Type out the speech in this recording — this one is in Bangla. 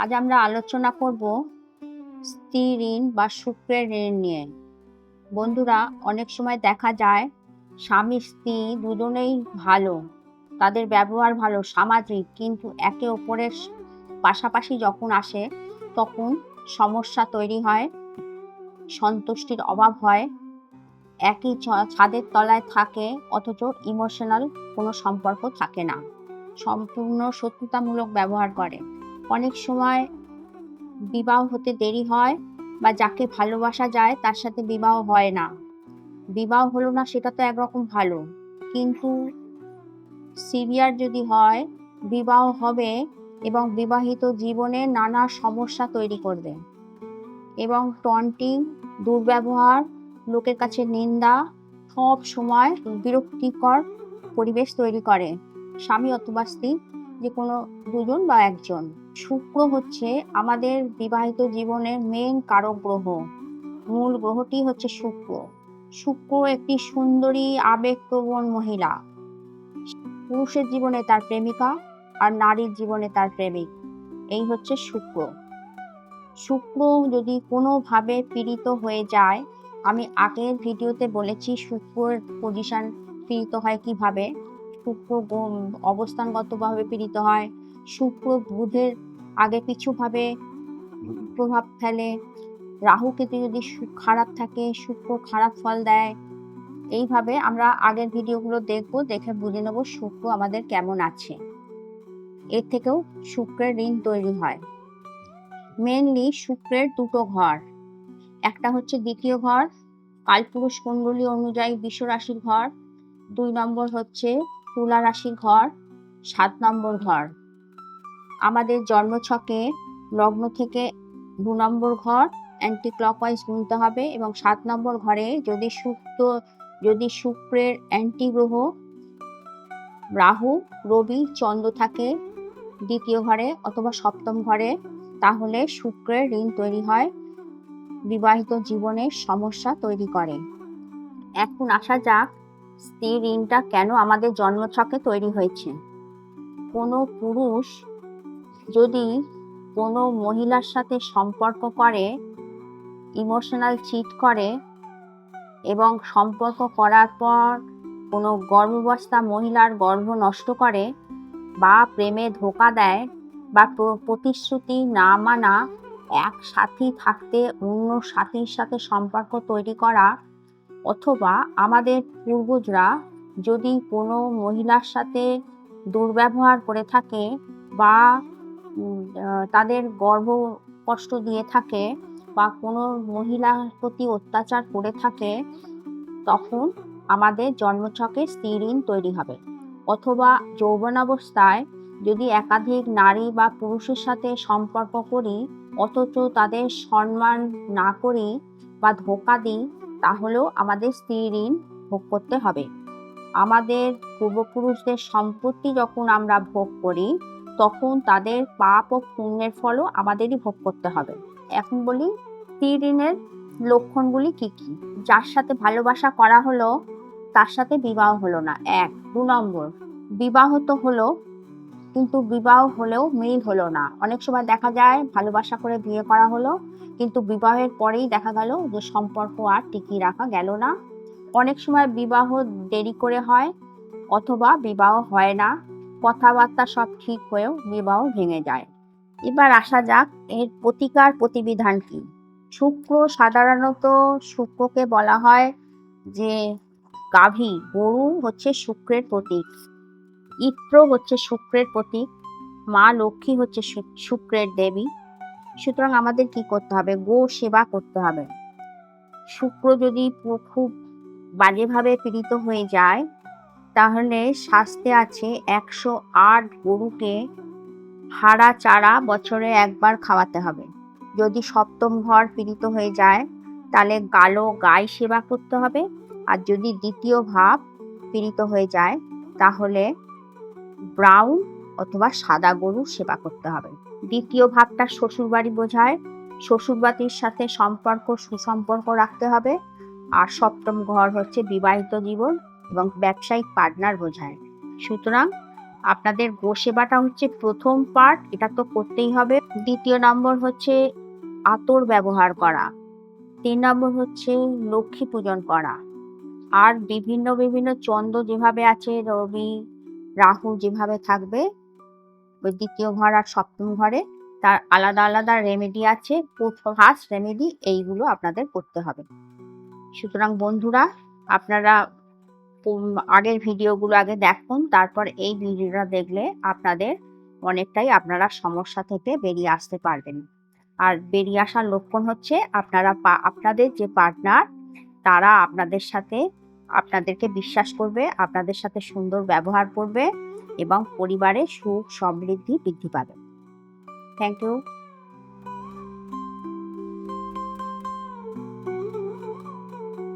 আজ আমরা আলোচনা করব স্ত্রী ঋণ বা শুক্রের ঋণ নিয়ে। বন্ধুরা, অনেক সময় দেখা যায় স্বামী, স্ত্রী দুজনেই ভালো, তাদের ব্যবহার ভালো, সামাজিক, কিন্তু একে অপরের পাশাপাশি যখন আসে, তখন সমস্যা তৈরি হয়, সন্তুষ্টির অভাব হয়, একই ছাদের তলায় থাকে, অথচ ইমোশনাল কোনো সম্পর্ক থাকে না, সম্পূর্ণ শত্রুতামূলক ব্যবহার করে। অনেক সময় বিবাহ হতে দেরি হয় বা যাকে ভালোবাসা যায় তার সাথে বিবাহ হয় না। বিবাহ হলো না সেটা তো একরকম ভালো। কিন্তু সিরিয়ার যদি হয়, বিবাহ হবে এবং বিবাহিত জীবনে নানা সমস্যা তৈরি করবে এবং টন্টিং, দুর্ব্যবহার, লোকের কাছে নিন্দা সব সময় বিরক্তিকর পরিবেশ তৈরি করে। স্বামী অথবা স্ত্রী, যে কোনো দুজন বা একজন। শুক্র হচ্ছে আমাদের বিবাহিত জীবনের মেন কারক গ্রহ। মূল গ্রহটি হচ্ছে শুক্র। শুক্র একটি সুন্দরী, আবেগপ্রবণ মহিলা। পুরুষের জীবনে তার প্রেমিকা আর নারীর জীবনে তার প্রেমিক। এই হচ্ছে শুক্র। শুক্র যদি কোনোভাবে পীড়িত হয়ে যায়, আমি আগের ভিডিওতে বলেছি শুক্রের পজিশন পীড়িত হয় কীভাবে। শুক্র অবস্থানগতভাবে পীড়িত হয়। শুক্র বুধের আগে পিছুভাবে প্রভাব ফেলে। রাহু কেতু যদি খারাপ থাকে, শুক্র খারাপ ফল দেয়, এইভাবে আমরা আগের ভিডিওগুলো দেখব, দেখে বুঝে নেব শুক্র আমাদের কেমন আছে। এর থেকেও শুক্রের ঋণ তৈরি হয়। মেনলি শুক্রের দুটো ঘর। একটা হচ্ছে দ্বিতীয় ঘর, কালপুরুষ কুণ্ডলী অনুযায়ী বিশ্ব রাশির ঘর। দুই নম্বর হচ্ছে তুলা রাশির ঘর, সাত নম্বর ঘর। আমাদের জন্মছকে লগ্ন থেকে দু নম্বর ঘর অ্যান্টি ক্লকওয়াইজ গুনতে হবে এবং সাত নম্বর ঘরে যদি শুক্র যদি শুক্রের অ্যান্টি গ্রহ রাহু, রবি, চন্দ্র থাকে দ্বিতীয় ঘরে অথবা সপ্তম ঘরে, তাহলে শুক্রের ঋণ তৈরি হয়, বিবাহিত জীবনের সমস্যা তৈরি করে। এখন আসা যাক স্ত্রী ঋণটা কেন আমাদের জন্মছকে তৈরি হয়েছে। কোনো পুরুষ যদি কোনো মহিলার সাথে সম্পর্ক করে ইমোশনাল চিট করে এবং সম্পর্ক করার পর কোনো গর্ভাবস্থা মহিলার গর্ভ নষ্ট করে বা প্রেমে ধোকা দেয় বা প্রতিশ্রুতি না মানা এক সাথী থাকতে অন্য সাথীর সাথে সম্পর্ক তৈরি করা অথবা আমাদের পূর্বজরা যদি কোনো মহিলার সাথে দুর্ব্যবহার করে থাকে বা তাদের গর্ভ কষ্ট দিয়ে থাকে বা কোনো মহিলার প্রতি অত্যাচার করে থাকে, তখন আমাদের জন্মছকে স্ত্রী ঋণ তৈরি হবে। অথবা যৌবনাবস্থায় যদি একাধিক নারী বা পুরুষের সাথে সম্পর্ক করি, অথচ তাদের সম্মান না করি বা ধোকা দিই, তাহলেও আমাদের স্ত্রী ঋণ ভোগ করতে হবে। আমাদের পূর্বপুরুষদের সম্পত্তি যখন আমরা ভোগ করি তখন তাদের পাপ ও পুণ্যের ফলও আমাদেরই ভোগ করতে হবে। এখন বলি ঋণের লক্ষণগুলি কি কি? যার সাথে ভালোবাসা করা হলো, তার সাথে বিবাহ হলো না। এক, দু নম্বর, বিবাহ তো হলো, কিন্তু বিবাহ হলেও মিল হলো না। অনেক সময় দেখা যায়, ভালোবাসা করে বিয়ে করা হলো, কিন্তু বিবাহের পরেই দেখা গেল যে সম্পর্ক আর টিকিয়ে রাখা গেল না। অনেক সময় বিবাহ দেরি করে হয়, অথবা বিবাহ হয় না। কথাবার্তা সব ঠিক হয়েও বিবাহ ভেঙে যায়। এবার আসা যাক, এর প্রতিকার প্রতিবিধান কি? শুক্র সাধারণত শুক্রকে বলা হয় যে গাভী, গরু হচ্ছে শুক্রের প্রতীক, ইত্র হচ্ছে শুক্রের প্রতীক, মা লক্ষ্মী হচ্ছে শুক্রের দেবী। সুতরাং আমাদের কি করতে হবে? গো সেবা করতে হবে। শুক্র যদি খুব বাজেভাবে পীড়িত হয়ে যায় তাহলে শাস্তে আছে একশো আট গরুকে হাড়া চারা বছরে একবার খাওয়াতে হবে। যদি সপ্তম ঘর পীড়িত হয়ে যায়, তাহলে কালো গাই সেবা করতে হবে। আর যদি দ্বিতীয় ভাব পীড়িত হয়ে যায়, তাহলে ব্রাউন অথবা সাদা গরু সেবা করতে হবে। দ্বিতীয় ভাবটা শ্বশুরবাড়ি বোঝায়। শ্বশুরবাড়ির সাথে সম্পর্ক, সুসম্পর্ক রাখতে হবে। আর সপ্তম ঘর হচ্ছে বিবাহিত জীবন। এবং ব্যবসায়িক পার্টনার বোঝায়। সুতরাং আপনাদের গো সেবাটা হচ্ছে প্রথম পার্ট এটা তো করতেই হবে। দ্বিতীয় নম্বর হচ্ছে আতর ব্যবহার করা। তিন নম্বর হচ্ছে লক্ষ্মী পূজন করা। আর বিভিন্ন বিভিন্ন চন্দ্র যেভাবে আছে, রবি, রাহু যেভাবে থাকবে, ওই দ্বিতীয় ঘর আর সপ্তম ঘরে তার আলাদা আলাদা রেমেডি আছে। ফার্স্ট রেমেডি এইগুলো আপনাদের করতে হবে। সুতরাং বন্ধুরা, আপনারা আগের ভিডিওগুলো আগে দেখুন, তারপর এই ভিডিওটা দেখলে আপনাদের অনেকটাই আপনারা সমস্যা থেকে বেরিয়ে আসতে পারবেন। আর বেরিয়ে আসার লক্ষণ হচ্ছে আপনারা আপনাদের যে পার্টনার তারা আপনাদের সাথে, আপনাদেরকে বিশ্বাস করবে, আপনাদের সাথে সুন্দর ব্যবহার করবে এবং পরিবারে সুখ সমৃদ্ধি বৃদ্ধি পাবে। Thank you